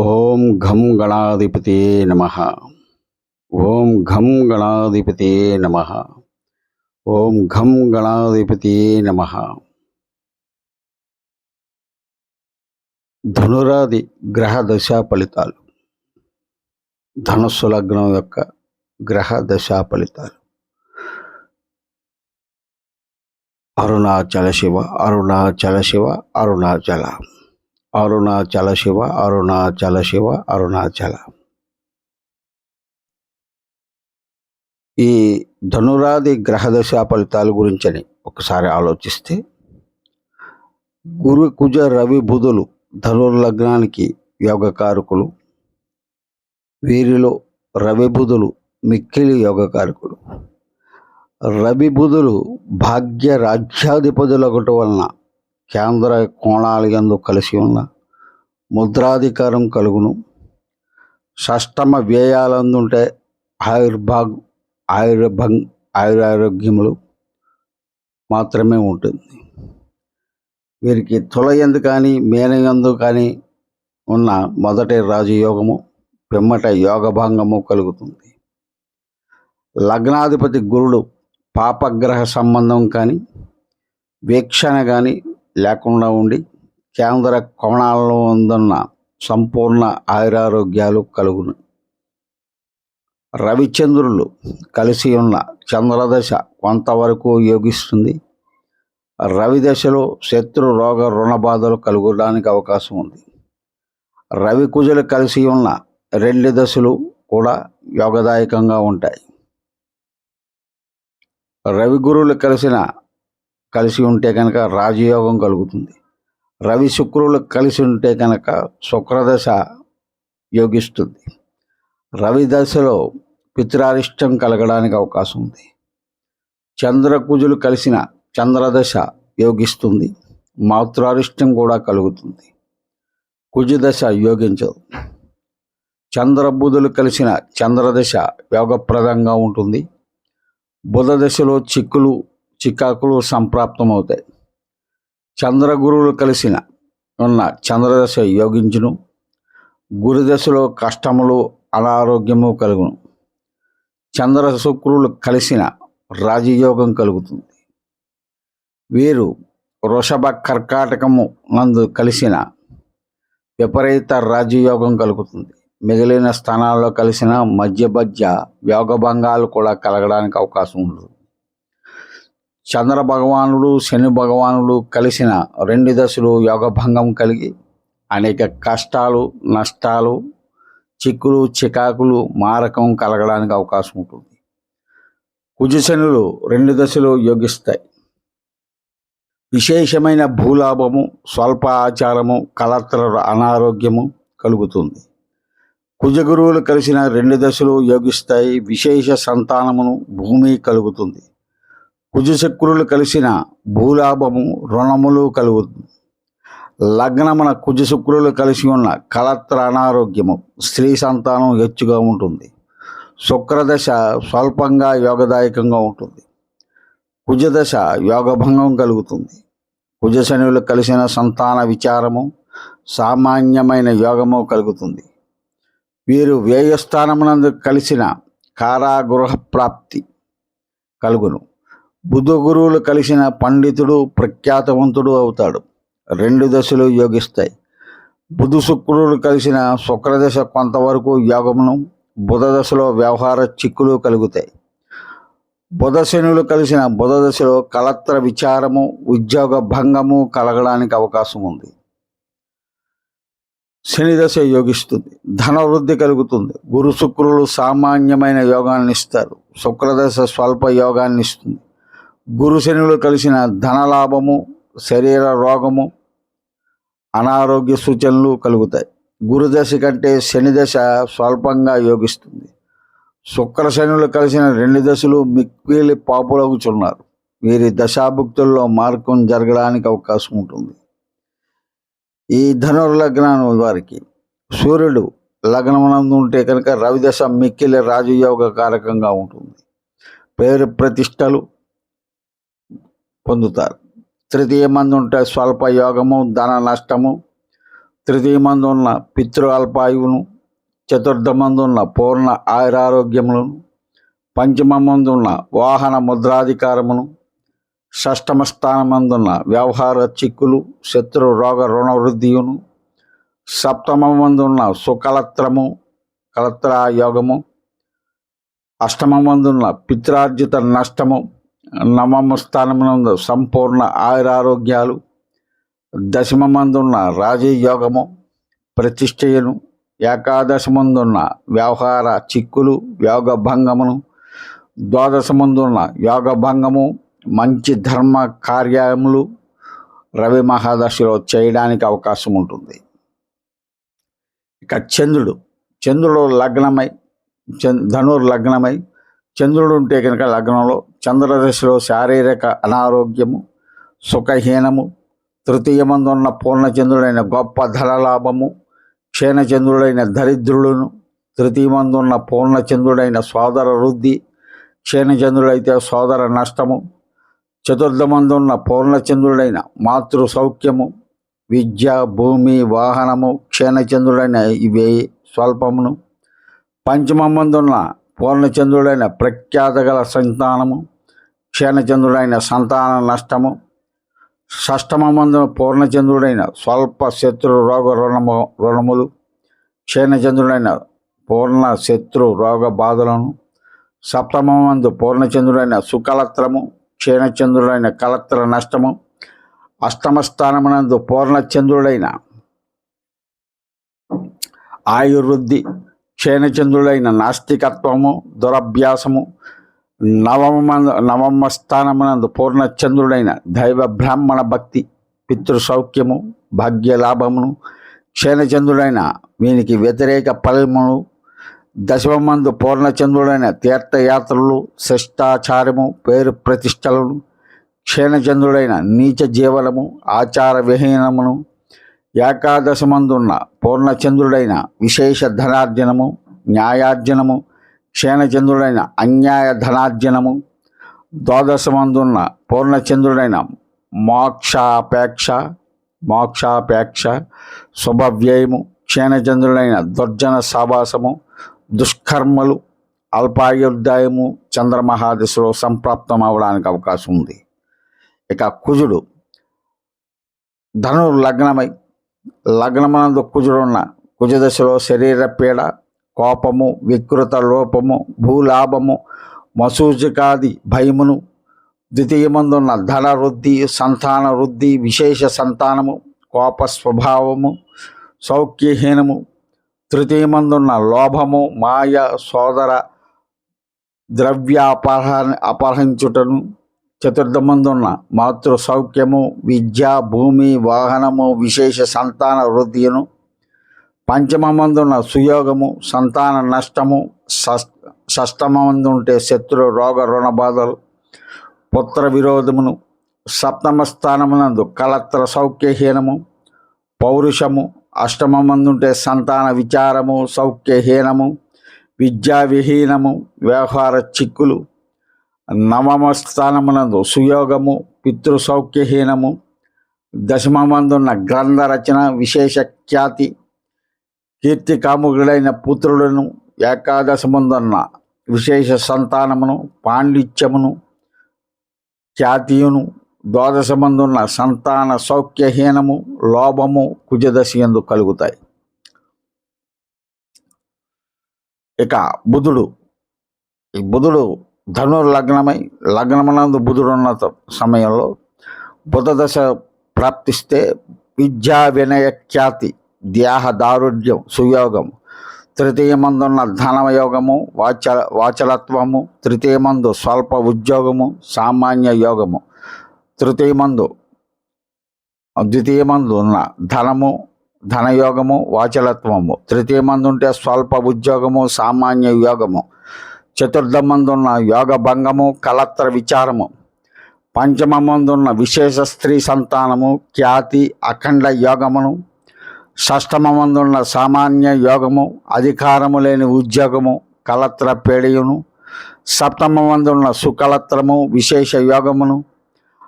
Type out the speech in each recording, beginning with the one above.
ఓం ఘం గణాధిపతే నమ. ఓం ఘం గణాధిపతే నమ. ఓం ఘం గణాధిపతే నమ. ధనురాది గ్రహ దశ ఫలితాలు. ధనుస్సు లగ్నం యొక్క గ్రహ దశ ఫలితాలు. అరుణాచల శివ అరుణాచల శివ అరుణాచల. అరుణాచల శివ అరుణాచల శివ అరుణాచల. ఈ ధనురాది గ్రహదశ ఫలితాల గురించని ఒకసారి ఆలోచిస్తే గురు కుజ రవి బుధులు ధనుర్లగ్నానికి యోగకారకులు వీరిలో రవి బుధులు మిక్కిలి యోగకారకులు. రవి బుధులు భాగ్య రాజ్యాధిపతులు ఒకటి వలన కేంద్ర కోణాలు యందు కలిసి ఉన్న ముద్రాధికారం కలుగును. షష్టమ వ్యయాలందుంటే ఆయుర్భాగ్ ఆయుర్భంగ్ ఆయురారోగ్యములు మాత్రమే ఉంటుంది. వీరికి తులయందు కానీ మేనయందు కానీ ఉన్న మొదటి రాజయోగము పిమ్మట యోగభంగము కలుగుతుంది. లగ్నాధిపతి గురుడు పాపగ్రహ సంబంధం కానీ వీక్షణ కానీ లేకుండా ఉండి కేంద్ర కోణాల్లో ఉందన్న సంపూర్ణ ఆయురారోగ్యాలు కలుగును. రవిచంద్రులు కలిసి ఉన్న చంద్రదశ కొంతవరకు యోగిస్తుంది. రవి దశలో శత్రు రోగ రుణ బాధలు కలుగడానికి అవకాశం ఉంది. రవి కుజులు కలిసి ఉన్న రెండు దశలు కూడా యోగదాయకంగా ఉంటాయి. రవి గురువులు కలిసిన కలిసి ఉంటే కనుక రాజయోగం కలుగుతుంది. రవి శుక్రులు కలిసి ఉంటే కనుక శుక్రదశ యోగిస్తుంది. రవి దశలో పిత్రారిష్టం కలగడానికి అవకాశం ఉంది. చంద్రకుజులు కలిసిన చంద్రదశ యోగిస్తుంది. మాతృారిష్టం కూడా కలుగుతుంది. కుజదశ యోగించదు. చంద్రబుధులు కలిసిన చంద్రదశ యోగప్రదంగా ఉంటుంది. బుధ దశలో చిక్కులు చికాకులు సంప్రాప్తమవుతాయి. చంద్రగురువులు కలిసిన ఉన్న చంద్రదశ యోగించును గురుదశలో కష్టములు అనారోగ్యము కలుగును. చంద్ర శుక్రులు కలిసిన రాజయోగం కలుగుతుంది. వీరు వృషభ కర్కాటకము నందు కలిసిన విపరీత రాజయోగం కలుగుతుంది. మిగిలిన స్థానాల్లో కలిసిన మధ్య మధ్య యోగభంగాలు కూడా కలగడానికి అవకాశం ఉంటుంది చంద్ర భగవానుడు శని భగవానుడు కలిసిన రెండు దశలు యోగభంగం కలిగి అనేక కష్టాలు నష్టాలు చిక్కులు చికాకులు మారకం కలగడానికి అవకాశం ఉంటుంది. కుజశనులు రెండు దశలు యోగిస్తాయి. విశేషమైన భూలాభము స్వల్ప ఆచారము కలత్ర అనారోగ్యము కలుగుతుంది. కుజగురువులు కలిసిన రెండు దశలు యోగిస్తాయి. విశేష సంతానమును భూమి కలుగుతుంది. కుజశక్రులు కలిసిన భూలాభము రుణములు కలుగుతుంది లగ్నమున కుజశుక్రులు కలిసి ఉన్న కలత్ర అనారోగ్యము స్త్రీ సంతానం హెచ్చుగా ఉంటుంది. శుక్రదశ స్వల్పంగా యోగదాయకంగా ఉంటుంది. కుజదశ యోగభంగం కలుగుతుంది. కుజశనులు కలిసిన సంతాన విచారము సామాన్యమైన యోగము కలుగుతుంది. వీరు వ్యయస్థానమునందు కలిసిన కారాగృహ ప్రాప్తి కలుగును. బుధ గురువులు కలిసిన పండితుడు ప్రఖ్యాతవంతుడు అవుతాడు. రెండు దశలు యోగిస్తాయి. బుధు శుక్రులు కలిసిన శుక్రదశ కొంతవరకు యోగమును బుధ దశలో వ్యవహార చిక్కులు కలుగుతాయి. బుధ శనులు కలిసిన బుధ దశలో కలత్ర విచారము ఉద్యోగ భంగము కలగడానికి అవకాశం ఉంది. శని దశ యోగిస్తుంది. ధనవృద్ధి కలుగుతుంది. గురు శుక్రులు సామాన్యమైన యోగాన్ని ఇస్తారు. శుక్రదశ స్వల్ప యోగాన్ని ఇస్తుంది. గురు శనులు కలిసిన ధనలాభము శరీర రోగము అనారోగ్య సూచనలు కలుగుతాయి. గురుదశ కంటే శనిదశ స్వల్పంగా యోగిస్తుంది. శుక్ర శనులు కలిసిన రెండు దశలు మిక్కిలి పాపులగుచున్నారు. వీరి దశాభుక్తుల్లో మార్గం జరగడానికి అవకాశం ఉంటుంది. ఈ ధనుర్లగ్నం వారికి సూర్యుడు లగ్నమునందు ఉంటే కనుక రవిదశ మిక్కిలి రాజయోగ కారకంగా ఉంటుంది. పేరు ప్రతిష్టలు పొందుతారు. తృతీయ మంది ఉంటే స్వల్ప యోగము ధన నష్టము. తృతీయ మందు ఉన్న పితృ అల్పాయువును చతుర్థమందు ఉన్న పూర్ణ ఆయురారోగ్యములను పంచమమందు ఉన్న వాహన ముద్రాధికారమును షష్టమ స్థానమందున్న వ్యవహార చిక్కులు శత్రు రోగ రుణ వృద్ధియును సప్తమమందున్న సుకలత్రము కలత్ర యోగము అష్టమమందున్న పిత్రార్జిత నష్టము నవమ స్థానమునందు సంపూర్ణ ఆయురారోగ్యాలు దశమమందున్న రాజయోగము ప్రతిష్టయను ఏకాదశమందున్న వ్యవహార చిక్కులు యోగ భంగమును ద్వాదశమందున్న యోగ భంగము మంచి ధర్మ కార్యములు రవి మహాదశలో చేయడానికి అవకాశం ఉంటుంది ఇక చంద్రుడు చంద్రుడు లగ్నమై చంద్ ధనుర్ లగ్నమై చంద్రుడు ఉంటే కనుక లగ్నంలో చంద్రదశలో శారీరక అనారోగ్యము సుఖహీనము తృతీయమందున్న పూర్ణచంద్రుడైన గొప్ప ధనలాభము క్షీణచంద్రుడైన దరిద్రులను తృతీయమందున్న పూర్ణచంద్రుడైన సోదర వృద్ధి క్షీణచంద్రుడైతే సోదర నష్టము చతుర్థమందున్న పూర్ణచంద్రుడైన మాతృ సౌఖ్యము విద్య భూమి వాహనము క్షీణచంద్రుడైన ఇవే స్వల్పమును పంచమమందున్న పూర్ణచంద్రుడైన ప్రఖ్యాత గల సంతానము క్షీణచంద్రుడైన సంతాన నష్టము షష్టమందు పూర్ణచంద్రుడైన స్వల్ప శత్రు రోగ రుణము రుణములు క్షీణచంద్రుడైన పూర్ణ శత్రు రోగ బాధలను సప్తమందు పూర్ణచంద్రుడైన సుకలత్రము క్షీణచంద్రుడైన కలత్ర నష్టము అష్టమస్థానమునందు పూర్ణచంద్రుడైన ఆయుర్వృద్ధి క్షీణచంద్రుడైన నాస్తికత్వము దురభ్యాసము నవమ నవమ స్థానమునందు పూర్ణచంద్రుడైన దైవ బ్రాహ్మణ భక్తి పితృ సౌఖ్యము భాగ్య క్షీణచంద్రుడైన వీనికి వ్యతిరేక ఫలములు దశమందు పూర్ణచంద్రుడైన తీర్థయాత్రలు శిష్టాచారము పేరు ప్రతిష్టలను క్షీణచంద్రుడైన నీచ జీవనము ఆచార విహీనమును ఏకాదశమందున్న పూర్ణచంద్రుడైన విశేష ధనార్జనము న్యాయార్జనము క్షీణచంద్రుడైన అన్యాయ ధనార్జనము ద్వాదశమందున్న పూర్ణచంద్రుడైన మోక్షాపేక్ష మోక్షాపేక్ష శుభవ్యయము క్షీణచంద్రుడైన దుర్జన సావాసము దుష్కర్మలు అల్పాయుర్దాయము చంద్రమహాదశలో సంప్రాప్తం అవడానికి అవకాశం ఉంది ఇక కుజుడు ధను లగ్నమై లగ్నమనందు కుజుడున్న కుజదశలో శరీర పీడ కోపము వికృత లోపము భూలాభము మసూజకాది భయమును ద్వితీయమందున్న ధన వృద్ధి సంతాన వృద్ధి విశేష సంతానము కోప స్వభావము సౌఖ్యహీనము తృతీయమందున్న లోభము మాయ సోదర ద్రవ్య అపహ అపహరించుటను చతుర్థమందున్న మాతృ సౌఖ్యము విద్య భూమి వాహనము విశేష సంతాన వృద్ధిను పంచమమందున్న సుయోగము సంతాన నష్టము షష్ షష్టమందుంటే శత్రు రోగ రుణ బాధలు పుత్ర విరోధమును. సప్తమ స్థానమునందు కలత్ర సౌఖ్యహీనము పౌరుషము అష్టమమందుంటే సంతాన విచారము సౌఖ్యహీనము విద్యా విహీనము వ్యవహార చిక్కులు నవమ స్థానమునందు సుయోగము పితృ సౌఖ్యహీనము దశమమందున్న గ్రంథ రచన విశేష ఖ్యాతి కీర్తి కాముకుడైన పుత్రులను ఏకాదశముందున్న విశేష సంతానమును పాండిత్యమును ఖ్యాతియును ద్వాదశమందున్న సంతాన సౌఖ్యహీనము లోభము కుజదశ ఎందు కలుగుతాయి. ఇక బుధుడు ఈ బుధుడు ధనుర్లగ్నమై లగ్నమై లగ్నమునందు బుధుడు ఉన్న త- సమయంలో బుధదశ ప్రాప్తిస్తే విద్యా వినయ ఖ్యాతి దేహ దారుఢ్యం సుయోగం. తృతీయమందున్న ధనయోగము వాచ వాచలత్వము తృతీయమందు స్వల్ప ఉద్యోగము సామాన్య యోగము. తృతీయమందు ద్వితీయమందు ఉన్న ధనము ధనయోగము వాచలత్వము. తృతీయమందు ఉంటే స్వల్ప ఉద్యోగము సామాన్య యోగము. చతుర్థమందున్న యోగ భంగము కలత్ర విచారము. పంచమమందున్న విశేష స్త్రీ సంతానము ఖ్యాతి అఖండ యోగమును. షష్టమమందున్న సామాన్య యోగము అధికారము లేని ఉద్యోగము కలత్ర పేడియును. సప్తమమందున్న సుకలత్రము విశేష యోగమును.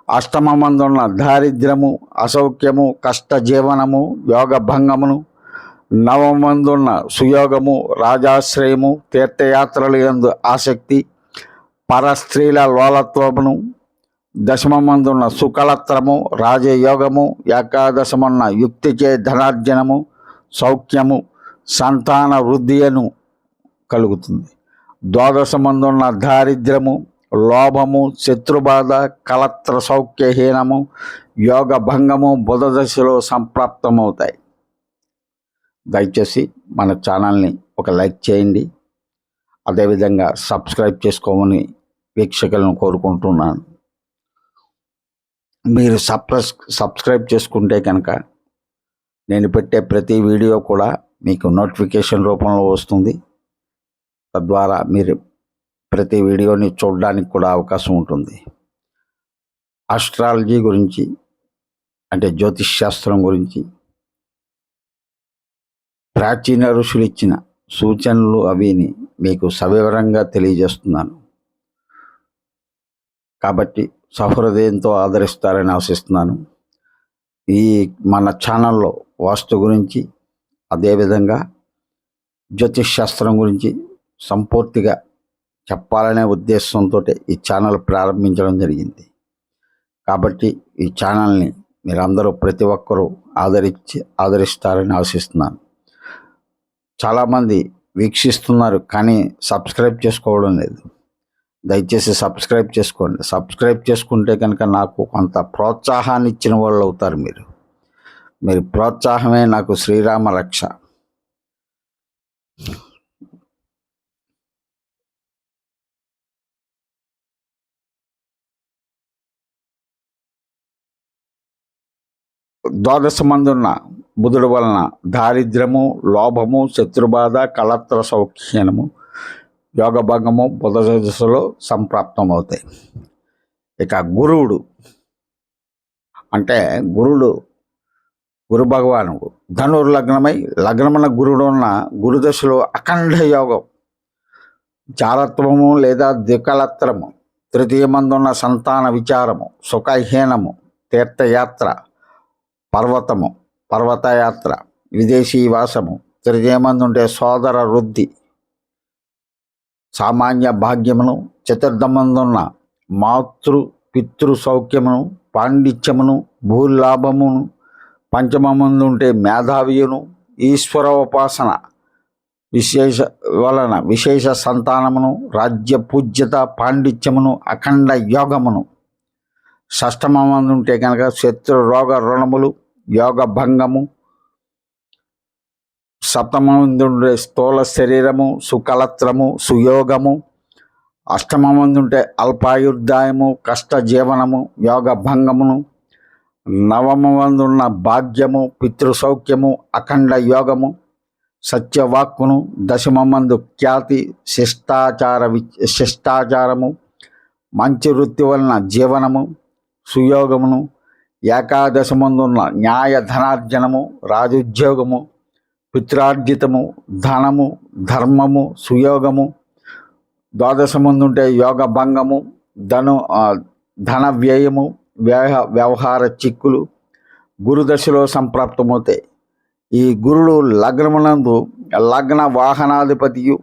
అష్టమమందున్న దారిద్ర్యము అసౌఖ్యము కష్ట జీవనము యోగ భంగమును నవమందున్న సుయోగము రాజాశ్రయము తీర్థయాత్రలు ఎందు ఆసక్తి పరస్త్రీల లోలత్వమును దశమమందున్న సుకలత్రము రాజయోగము ఏకాదశమున్న యుక్తిచే ధనార్జనము సౌఖ్యము సంతాన వృద్ధియను కలుగుతుంది. ద్వాదశమందున్న దారిద్ర్యము లోభము శత్రుబాధ కలత్ర సౌఖ్యహీనము యోగ భంగము బుధదశలో సంప్రాప్తమవుతాయి. దయచేసి మన ఛానల్ని ఒక లైక్ చేయండి. అదేవిధంగా సబ్స్క్రైబ్ చేసుకోమని వీక్షకులను కోరుకుంటున్నాను. మీరు సబ్స్ సబ్స్క్రైబ్ చేసుకుంటే కనుక నేను పెట్టే ప్రతి వీడియో కూడా మీకు నోటిఫికేషన్ రూపంలో వస్తుంది. తద్వారా మీరు ప్రతి వీడియోని చూడడానికి కూడా అవకాశం ఉంటుంది. ఆస్ట్రాలజీ గురించి అంటే జ్యోతిష్ శాస్త్రం గురించి ప్రాచీన ఋషులు ఇచ్చిన సూచనలు అవిని మీకు సవివరంగా తెలియజేస్తున్నాను. కాబట్టి సహృదయంతో ఆదరిస్తారని ఆశిస్తున్నాను. ఈ మన ఛానల్లో వాస్తు గురించి అదేవిధంగా జ్యోతిష్ శాస్త్రం గురించి సంపూర్తిగా చెప్పాలనే ఉద్దేశంతో ఈ ఛానల్ ప్రారంభించడం జరిగింది. కాబట్టి ఈ ఛానల్ని మీరందరూ ప్రతి ఒక్కరూ ఆదరించి ఆదరిస్తారని ఆశిస్తున్నాను. చాలామంది వీక్షిస్తున్నారు కానీ సబ్స్క్రైబ్ చేసుకోవడం లేదు. దయచేసి సబ్స్క్రైబ్ చేసుకోండి. సబ్స్క్రైబ్ చేసుకుంటే కనుక నాకు కొంత ప్రోత్సాహాన్ని ఇచ్చిన వాళ్ళు అవుతారు మీరు. మీరు ప్రోత్సాహమే నాకు శ్రీరామ రక్ష. ద్వాదశ మందున్న బుధుడు వలన దారిద్ర్యము లోభము శత్రుబాధ కళత్ర సౌఖ్యము యోగభంగము బుధ దశలో సంప్రాప్తమవుతాయి. ఇక గురువుడు అంటే గురుడు గురు భగవానుడు. ధనుర్ లగ్నమై లగ్నమున గురుడు ఉన్న గురుదశలో అఖండ యోగం. జారత్వము లేదా ద్వికలత్రము తృతీయమందున్న సంతాన విచారము సుఖహీనము తీర్థయాత్ర పర్వతము. పర్వతయాత్ర విదేశీ వాసము తృతీయమందుంటే సోదర వృద్ధి సామాన్య భాగ్యమును చతుర్థమందున్న మాతృ పితృ సౌఖ్యమును పాండిత్యమును భూలాభమును పంచమమందుంటే మేధావియును ఈశ్వర ఉపాసన విశేష వలన విశేష సంతానమును రాజ్య పూజ్యత పాండిత్యమును అఖండ యోగమును. షష్టమందుంటే కనుక శత్రు రోగ రుణములు యోగ భంగము సప్తమందుండే స్థూల శరీరము సుకలత్రము సుయోగము అష్టమందుంటే అల్పాయుర్దాయము కష్ట జీవనము యోగ భంగమును నవమవందున్న భాగ్యము పితృసౌఖ్యము అఖండ యోగము సత్యవాక్కును దశమమందు ఖ్యాతి శిష్టాచార వి శిష్టాచారము మంచి వృత్తి వలన జీవనము సుయోగమును ఏకాదశమందున్న న్యాయ ధనార్జనము రాజుద్యోగము పిత్రార్జితము ధనము ధర్మము సుయోగము ద్వాదశమందుంటే యోగ భంగము ధను ధన వ్యయము వ్యయ వ్యవహార చిక్కులు గురుదశలో సంప్రాప్తమవుతాయి. ఈ గురుడు లగ్నమునందు లగ్న వాహనాధిపతియు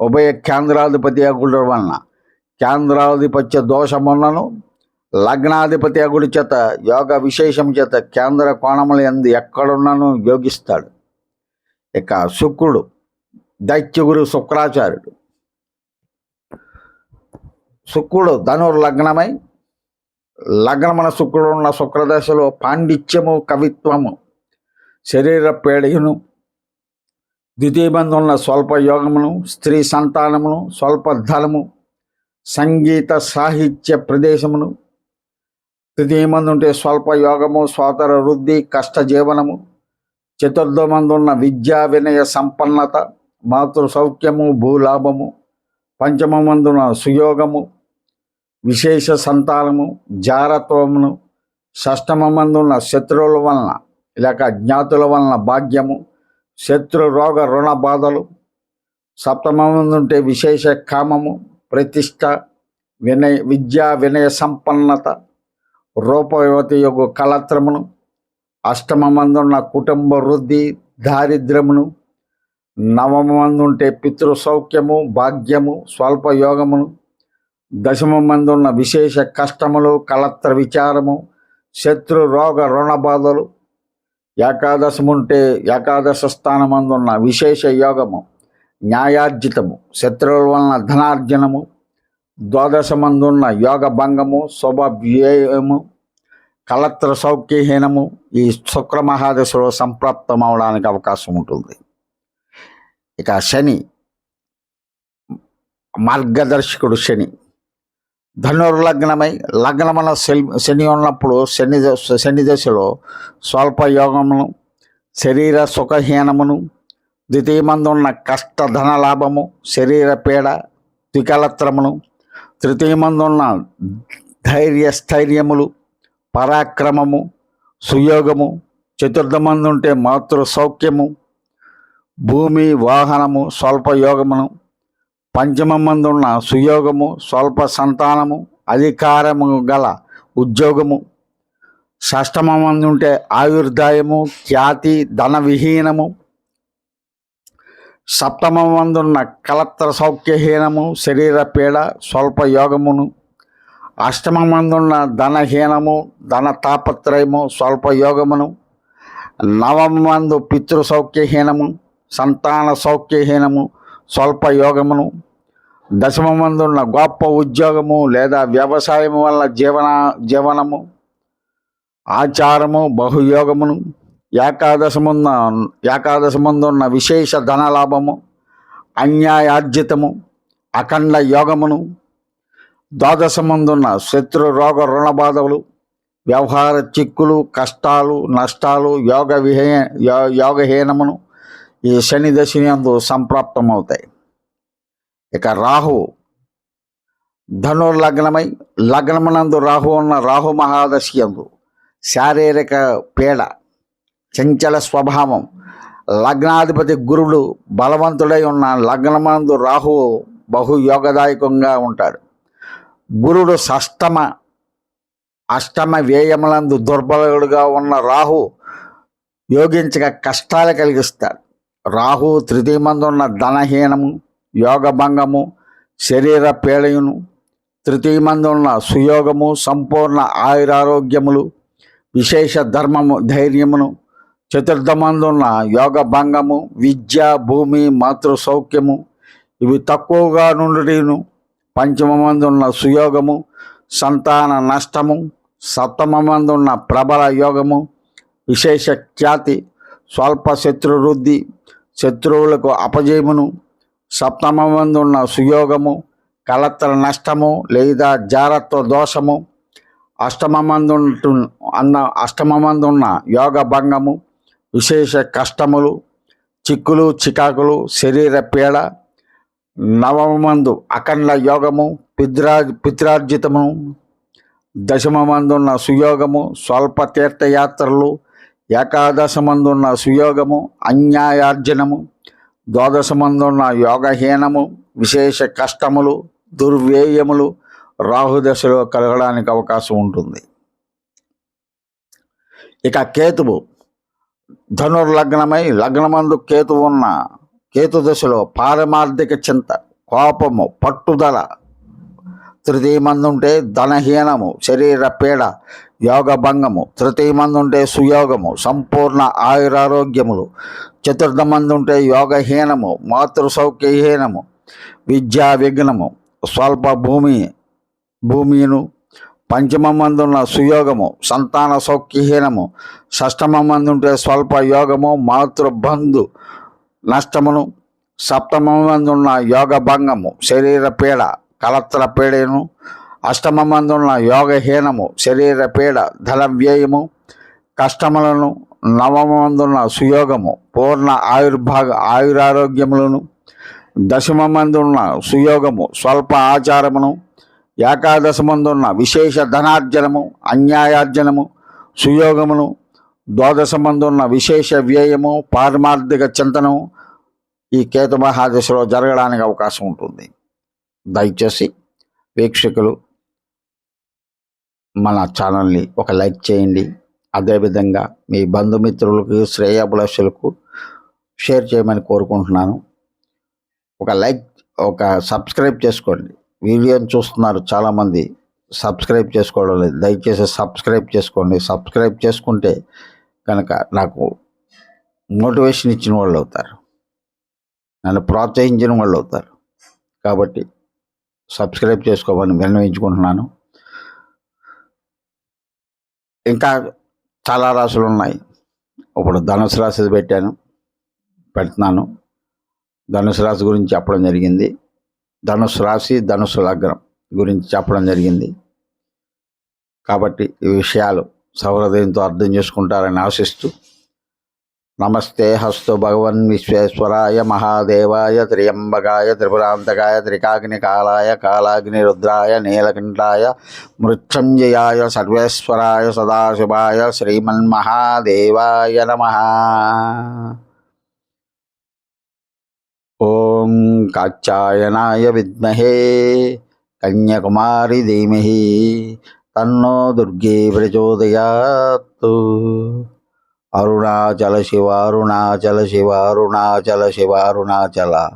ఉభయ కేంద్రాధిపతి అగుడు వలన కేంద్రాధిపత్య దోషములను లగ్నాధిపతి అగుడి చేత యోగ విశేషం చేత కేంద్ర కోణములు ఎందు ఎక్కడున్నాను యోగిస్తాడు. ఇక శుక్రుడు దైత్యగురు శుక్రాచార్యుడు. శుక్రుడు ధనుర్ లగ్నమై లగ్నమున శుక్రుడు ఉన్న శుక్రదశలో పాండిత్యము కవిత్వము శరీర పేడయును ద్వితీయబంధం ఉన్న స్వల్ప యోగమును స్త్రీ సంతానమును స్వల్ప ధనము సంగీత సాహిత్య ప్రదేశమును తృతీయమందు ఉంటే స్వల్ప యోగము స్వాతర వృద్ధి కష్ట జీవనము చతుర్థమందున్న విద్యా వినయ సంపన్నత మాతృ సౌఖ్యము భూలాభము పంచమమందున సుయోగము విశేష సంతానము జారత్వమును షష్టమమందున్న శత్రువుల వలన లేక జ్ఞాతుల వలన భాగ్యము శత్రు రోగ రుణ బాధలు సప్తమమందుంటే విశేష కామము ప్రతిష్ట వినయ విద్యా వినయ సంపన్నత రూపవతి యొక్క కళత్రమును అష్టమమందున్న కుటుంబ వృద్ధి దారిద్ర్యమును నవమందుంటే పితృ సౌఖ్యము భాగ్యము స్వల్ప యోగమును దశమమందున్న విశేష కష్టములు కలత్ర విచారము శత్రు రోగ రుణ బాధలు ఏకాదశముంటే ఏకాదశ స్థానమందున్న విశేష యోగము న్యాయార్జితము శత్రువుల వలన ధనార్జనము ద్వాదశమందున్న యోగ భంగము శుభవ్యయము కలత్ర సౌఖ్యహీనము ఈ శుక్ర మహాదశలో సంప్రాప్తం అవడానికి అవకాశం ఉంటుంది. ఇక శని మార్గదర్శకుడు శని. ధనుర్లగ్నమై లగ్నమున శని శని ఉన్నప్పుడు శని దశ- శని దశలో స్వల్ప యోగమును శరీర సుఖహీనమును ద్వితీయమందున్న కష్ట ధన లాభము శరీర పీడ ద్వికలత్రమును తృతీయమందున్న ధైర్య స్థైర్యములు పరాక్రమము సుయోగము చతుర్థమందుంటే మాతృ సౌఖ్యము భూమి వాహనము స్వల్ప యోగమును పంచమందున్న సుయోగము స్వల్ప సంతానము అధికారము గల ఉద్యోగము షష్టమందుంటే ఆయుర్దాయము ఖ్యాతి ధన విహీనము సప్తమందున్న కలత్ర సౌఖ్యహీనము శరీర పీడ స్వల్ప యోగమును. అష్టమందున్న ధనహీనము ధన తాపత్రయము స్వల్ప యోగమును. నవమందు పితృ సౌఖ్యహీనము సంతాన సౌఖ్యహీనము స్వల్ప యోగమును. దశమమందున్న గొప్ప ఉద్యోగము లేదా వ్యవసాయం వల్ల జీవన జీవనము. ఆచారము బహుయోగమును. ఏకాదశమున్న ఏకాదశమందున్న విశేష ధనలాభము అన్యాయార్జితము అఖండ యోగమును ద్వాదశమందున్న శత్రు రోగ రుణబాధలు వ్యవహార చిక్కులు కష్టాలు నష్టాలు యోగ విహే యో- యోగహీనమును ఈ శని అందు సంప్రాప్తమవుతాయి. ఇక రాహువు ధనుర్లగ్నమై లగ్నమునందు రాహు ఉన్న రాహు మహాదశి అందు శారీరక పీడ చంచల స్వభావం. లగ్నాధిపతి గురుడు బలవంతుడై ఉన్న లగ్నమందు రాహువు బహు యోగదాయకంగా ఉంటాడు. గురుడు షష్టమ అష్టమ వ్యయములందు దుర్బలుడుగా ఉన్న రాహు యోగించక కష్టాలు కలిగిస్తాడు. రాహు తృతీయమందు ఉన్న ధనహీనము యోగభంగము శరీర పీడయును తృతీయమందు ఉన్న సుయోగము సంపూర్ణ ఆయురారోగ్యములు విశేష ధర్మము ధైర్యమును చతుర్థమందున్న యోగ భంగము విద్య భూమి మాతృ సౌఖ్యము ఇవి తక్కువగా నుండిను పంచమమందున్న సుయోగము సంతాన నష్టము సప్తమమందున్న ప్రబల యోగము విశేష ఖ్యాతి స్వల్ప శత్రు వృద్ధి శత్రువులకు అపజయమును సప్తమమందున్న సుయోగము కలత్ర నష్టము లేదా జారత్వ దోషము అష్టమమందుంటు అన్న అష్టమమందున్న యోగ భంగము విశేష కష్టములు చిక్కులు చికాకులు శరీర పీడ నవమందు అఖండ యోగము పిద్రా పిత్రార్జితము దశమమందున్న సుయోగము స్వల్ప తీర్థయాత్రలు ఏకాదశమందున్న సుయోగము అన్యాయార్జనము ద్వాదశమందున్న యోగహీనము విశేష కష్టములు దుర్వ్యయములు రాహుదశలో కలగడానికి అవకాశం ఉంటుంది. ఇక కేతువు ధనుర్లగ్నమై లగ్నమందు కేతు ఉన్న కేతు దశలో పారమార్థిక చింత కోపము పట్టుదల. తృతీయమందుంటే ధనహీనము శరీర పీడ యోగ భంగము తృతీయమందుంటే సుయోగము సంపూర్ణ ఆయురారోగ్యములు. చతుర్థమందుంటే యోగహీనము మాతృ సౌఖ్యహీనము విద్యా విఘ్నము స్వల్ప భూమి భూమిను పంచమమందున్న సుయోగము సంతాన సౌఖ్యహీనము షష్టమందుంటే స్వల్ప యోగము మాతృబంధు నష్టమును సప్తమందున్న యోగ భంగము శరీర పీడ కలత్ర పీడను అష్టమందున్న యోగహీనము శరీర పీడ ధన వ్యయము కష్టములను నవమందున్న సుయోగము పూర్ణ ఆయుర్భాగ ఆయురారోగ్యములను దశమమందున్న సుయోగము స్వల్ప ఆచారమును ఏకాదశమందున్న విశేష ధనార్జనము అన్యాయార్జనము సుయోగమును ద్వాదశమందున్న విశేష వ్యయము పారమార్థిక చింతనము ఈ కేతుమహాదశలో జరగడానికి అవకాశం ఉంటుంది. దయచేసి వీక్షకులు మన ఛానల్ని ఒక లైక్ చేయండి. అదేవిధంగా మీ బంధుమిత్రులకు శ్రేయాభిలాషులకు షేర్ చేయమని కోరుకుంటున్నాను. ఒక లైక్ ఒక సబ్స్క్రైబ్ చేసుకోండి. వీడియోని చూస్తున్నారు చాలామంది. సబ్స్క్రైబ్ చేసుకోవడం లేదు. దయచేసి సబ్స్క్రైబ్ చేసుకోండి. సబ్స్క్రైబ్ చేసుకుంటే కనుక నాకు మోటివేషన్ ఇచ్చిన వాళ్ళు అవుతారు. నన్ను ప్రోత్సహించిన వాళ్ళు అవుతారు. కాబట్టి సబ్స్క్రైబ్ చేసుకోమని విన్నవించుకుంటున్నాను. ఇంకా చాలా రాశులు ఉన్నాయి. ఇప్పుడు ధనుసు రాశి పెట్టాను. పెడుతున్నాను. ధనుసు రాశి గురించి చెప్పడం జరిగింది. ధనుసు రాశి ధనుసు లగ్నం గురించి చెప్పడం జరిగింది. కాబట్టి ఈ విషయాలు సౌహృదయంతో అర్థం చేసుకుంటారని ఆశిస్తూ నమస్తే హస్తు భగవన్ విశ్వేశ్వరాయ మహాదేవాయ త్రియంబకాయ త్రిపురాంతకాయ త్రికాగ్ని కాలాయ కాలాగ్ని రుద్రాయ నీలకంఠాయ మృత్యుంజయాయ సర్వేశ్వరాయ సదాశివాయ శ్రీమన్మహాదేవాయ నమ. ఓం కాచాయనాయ విద్మహే కన్యాకుమారి ధీమహి తన్నో దుర్గే ప్రచోదయాత్ అరుణాచల శివ అరుణాచల శివ అరుణాచల శివ అరుణాచల.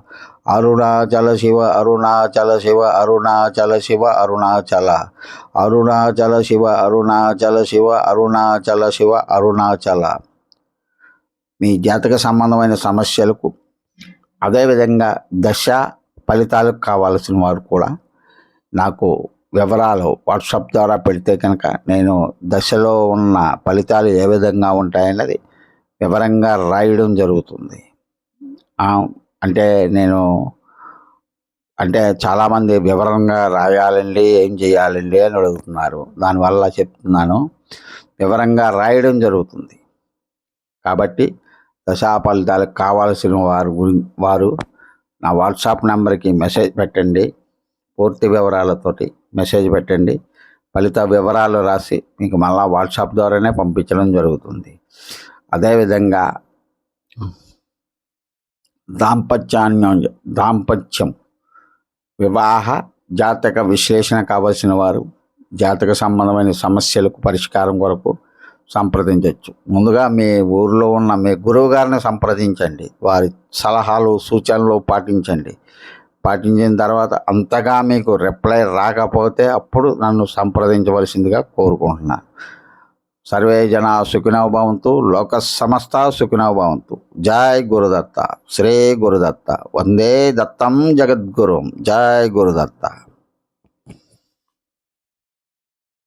అరుణాచల శివ అరుణాచల శివ అరుణాచల శివ అరుణాచల. అరుణాచల శివ అరుణాచల శివ అరుణాచల శివ అరుణాచల. మీ జాతక సంబంధమైన సమస్యలకు అదేవిధంగా దశ ఫలితాలకు కావాల్సిన వారు కూడా నాకు వివరాలు వాట్సాప్ ద్వారా పెడితే కనుక నేను దశలో ఉన్న ఫలితాలు ఏ విధంగా ఉంటాయన్నది వివరంగా రాయడం జరుగుతుంది. అంటే నేను అంటే చాలామంది వివరంగా రాయాలండి ఏం చేయాలండి అని అడుగుతున్నారు. దానివల్ల చెప్తున్నాను వివరంగా రాయడం జరుగుతుంది. కాబట్టి దశా ఫలితాలకు కావాల్సిన వారు వారు నా వాట్సాప్ నెంబర్కి మెసేజ్ పెట్టండి. పూర్తి వివరాలతోటి మెసేజ్ పెట్టండి. ఫలిత వివరాలు రాసి మీకు మళ్ళా వాట్సాప్ ద్వారానే పంపించడం జరుగుతుంది. అదేవిధంగా దాంపత్యాన్యం దాంపత్యం. వివాహ జాతక విశ్లేషణ కావలసిన వారు జాతక సంబంధమైన సమస్యలకు పరిష్కారం కొరకు సంప్రదించవచ్చు ముందుగా మీ ఊరిలో ఉన్న మీ గురువు గారిని సంప్రదించండి. వారి సలహాలు సూచనలు పాటించండి. పాటించిన తర్వాత అంతగా మీకు రిప్లై రాకపోతే అప్పుడు నన్ను సంప్రదించవలసిందిగా కోరుకుంటున్నాను. సర్వే జన సుఖినో భవంతు లోక సమస్త సుఖినో భవంతు. జై గురుదత్త. శ్రీ గురుదత్త. వందే దత్తం జగద్గురుం. జై గురుదత్త.